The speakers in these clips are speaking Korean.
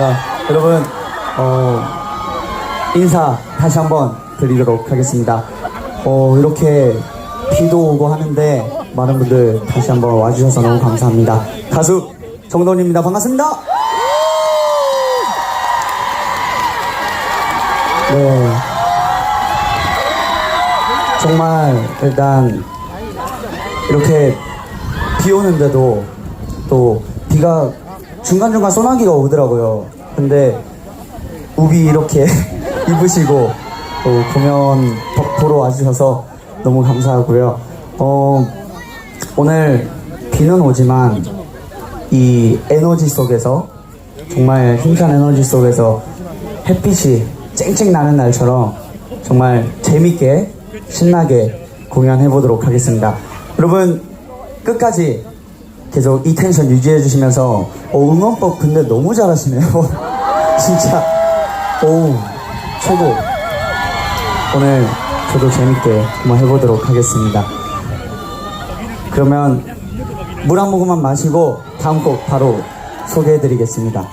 감사합니다. 여러분, 어, 인사 다시 한번 드리도록 하겠습니다. 어, 이렇게 비도 오고 하는데 많은 분들 다시 한번 와주셔서 너무 감사합니다. 가수 정돈입니다. 반갑습니다. 네. 정말 일단 이렇게 비 오는데도 또 비가 중간중간 소나기가 오더라고요. 근데 우비 이렇게 입으시고 또 공연 보- 보러 와주셔서 너무 감사하고요. 어, 오늘 비는 오지만 이 에너지 속에서 정말 힘찬 에너지 속에서 햇빛이 쨍쨍 나는 날처럼 정말 재밌게 신나게 공연해 보도록 하겠습니다. 여러분 끝까지 계속 이 텐션 유지해 주시면서 어, 응원법 근데 너무 잘하시네요. 진짜 오 최고. 오늘 저도 재밌게 한번 해보도록 하겠습니다. 그러면 물 한 모금만 마시고 다음 곡 바로 소개해 드리겠습니다.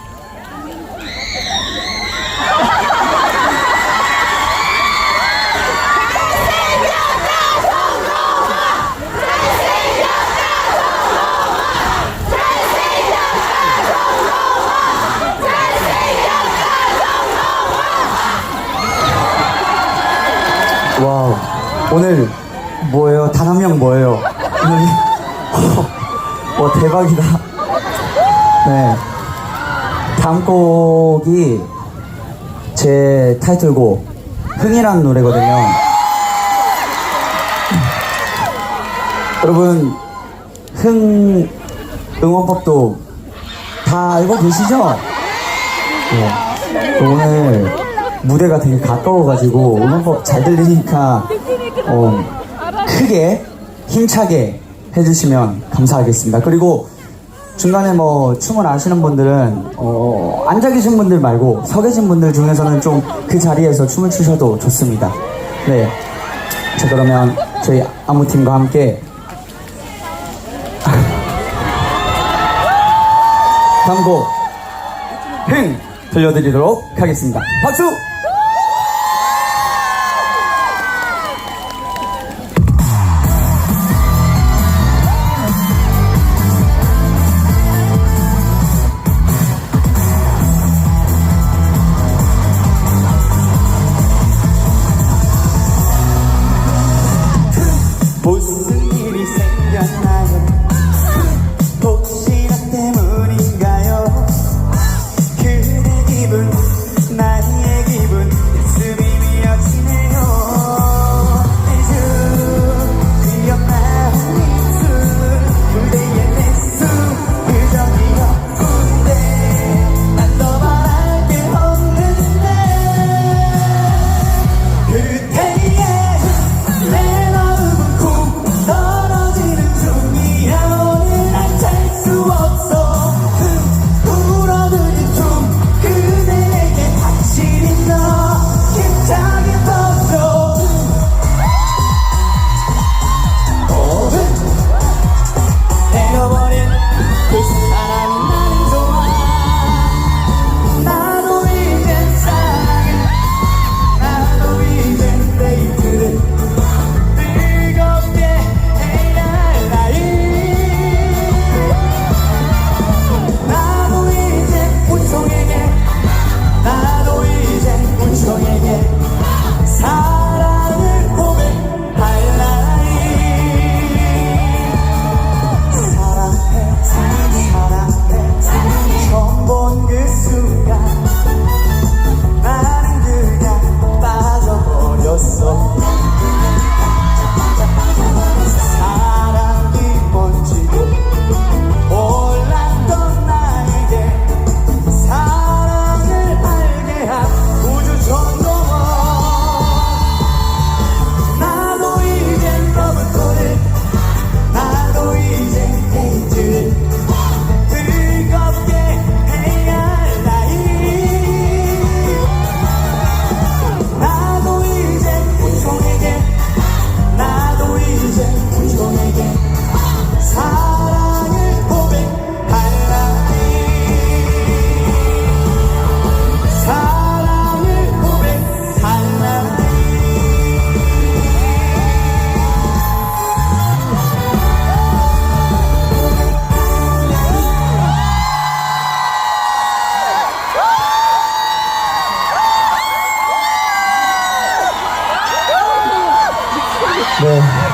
와우. 오늘 뭐예요? 단 한 명 뭐예요? 와 대박이다. 네. 다음 곡이 제 타이틀곡 흥이라는 노래거든요. 여러분 흥 응원법도 다 알고 계시죠? 네. 오늘 무대가 되게 가까워가지고 응원법 잘 들리니까 어, 크게 힘차게 해주시면 감사하겠습니다. 그리고 중간에 뭐 춤을 아시는 분들은 어, 앉아 계신 분들 말고 서 계신 분들 중에서는 좀 그 자리에서 춤을 추셔도 좋습니다. 네. 자 그러면 저희 안무팀과 함께 다음 곡 흥 들려드리도록 하겠습니다. 박수!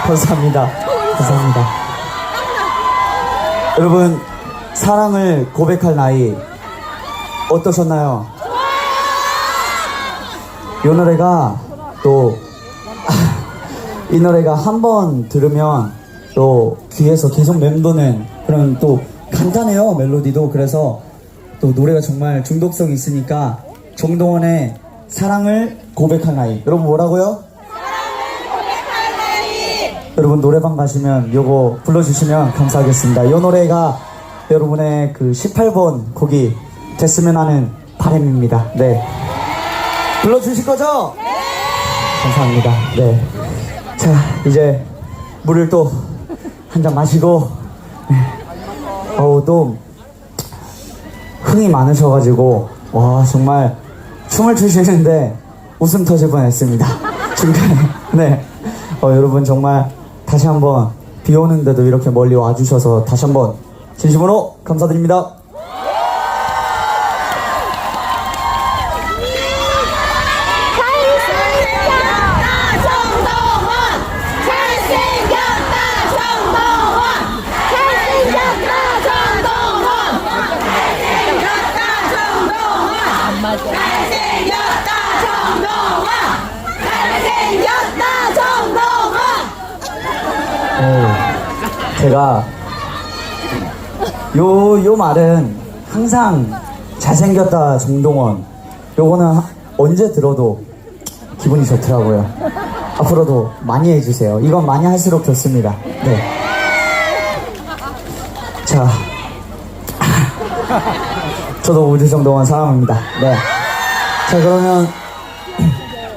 감사합니다. 감사합니다. 여러분, 사랑을 고백할 나이 어떠셨나요? 이 노래가 또, 이 노래가 한 번 들으면 또 귀에서 계속 맴도는 그런 또 간단해요, 멜로디도. 그래서 또 노래가 정말 중독성이 있으니까 정동원의 사랑을 고백할 나이. 여러분 뭐라고요? 여러분 노래방 가시면 요거 불러주시면 감사하겠습니다. 이 노래가 여러분의 그 18번 곡이 됐으면 하는 바람입니다. 네. 불러주실 거죠? 네! 감사합니다. 네. 자, 이제 물을 또 한 잔 마시고, 네. 어우, 또 흥이 많으셔가지고, 와, 정말 춤을 추시는데 웃음 터질 뻔 했습니다. 중간에. 네. 어, 여러분 정말 다시 한번 비 오는데도 이렇게 멀리 와주셔서 다시 한번 진심으로 감사드립니다 정동원 잘생겼다 정동원 잘생겼다 정동원 잘생겼다 정동원 잘생겼다 정동원 잘생겼다 정동원 오, 제가 요, 요 말은 항상 잘생겼다 정동원 요거는 하- 언제 들어도 기분이 좋더라고요. 앞으로도 많이 해주세요. 이건 많이 할수록 좋습니다. 네. 자. 저도 우주 정동원 사랑합니다. 네. 자, 그러면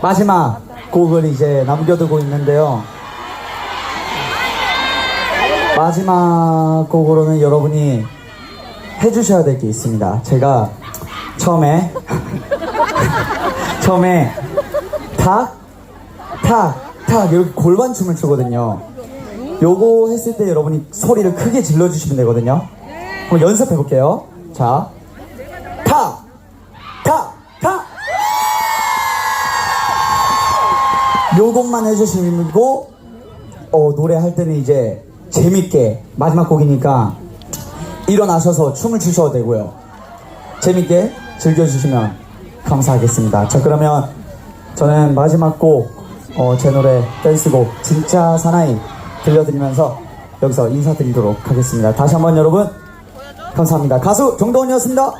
마지막 곡을 이제 남겨두고 있는데요. 마지막 곡으로는 여러분이 해주셔야 될 게 있습니다. 제가 처음에 처음에 탁, 탁, 탁 이렇게 골반 춤을 추거든요. 요거 했을 때 여러분이 소리를 크게 질러주시면 되거든요. 한번 연습해 볼게요. 자, 탁, 탁, 탁. 요것만 해주시고 어, 노래할 때는 이제 재밌게 마지막 곡이니까 일어나셔서 춤을 추셔도 되고요. 재밌게 즐겨주시면 감사하겠습니다. 자, 그러면 저는 마지막 곡, 어, 제 노래 댄스곡 진짜 사나이 들려드리면서 여기서 인사드리도록 하겠습니다. 다시 한번 여러분 감사합니다. 가수 정동원이었습니다.